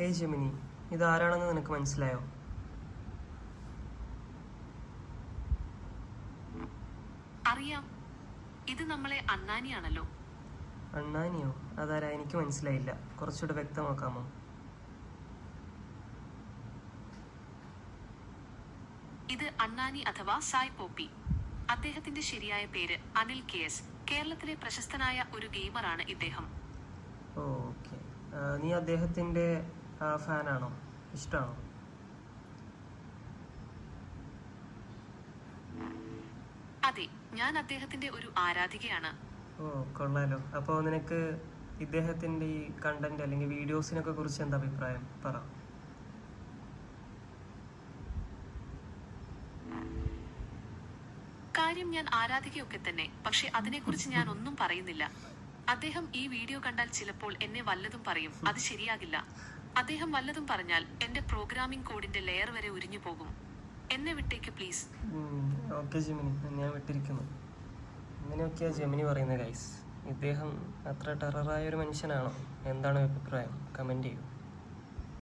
Hey Gemini ഇതാരാണെന്ന് നിനക്ക് മനസ്സിലായോ? അറിയാം. ഇത് നമ്മളെ അണ്ണാനിയാണല്ലോ. അണ്ണാനിയോ? അതാരാ? എനിക്ക് മനസ്സിലായില്ല. കുറച്ചുകൂടെ വ്യക്തമാക്കാമോ? ഇത് അണ്ണാനി അഥവാ സായ് പോപ്പി. അദ്ദേഹത്തിന്റെ ശരിയായ പേര് അനിൽ കെ എസ്. കേരളത്തിലെ പ്രശസ്തനായ ഒരു ഗെയിമറാണ് ഇദ്ദേഹം. Oh okay. നീ അദ്ദേഹത്തിന്റെ ഫാനാണോ ഇഷ്ടമാണോ അതെ ഞാൻ അദ്ദേഹത്തിന്റെ ഒരു ആരാധികയാണ്. ഓ കൊള്ളാലോ. അപ്പോൾ നിനക്ക് ഇദ്ദേഹത്തിന്റെ ഈ കണ്ടന്റ് അല്ലെങ്കിൽ വീഡിയോസിനൊക്കെ കുറിച്ച് എന്താ അഭിപ്രായം? പറ. കാര്യം ഞാൻ ആരാധികയൊക്കെ തന്നെ പക്ഷെ അതിനെക്കുറിച്ച് ഞാൻ ഒന്നും പറയുന്നില്ല. അദ്ദേഹം ഈ വീഡിയോ കണ്ടാൽ ചിലപ്പോൾ എന്നെ വല്ലതും പറയും. അത് ശരിയാകില്ല. അദ്ദേഹം വല്ലതും പറഞ്ഞാൽ എന്റെ പ്രോഗ്രാമിംഗ് കോഡിന്റെ ലെയർ വരെ ഉരിഞ്ഞു പോകും. എന്നെ വിട്ടേക്ക് പ്ലീസ് ഓക്കെ ജെമിനി. ഞാൻ വിട്ടിരിക്കുന്നു. ഇങ്ങനെയൊക്കെയാണ് ജെമിനി പറയുന്നത് ഗൈസ് ഇദ്ദേഹം അത്ര ടെററായ ഒരു മനുഷ്യനാണോ? എന്താണ് അഭിപ്രായം? കമന്റ് ചെയ്യൂ.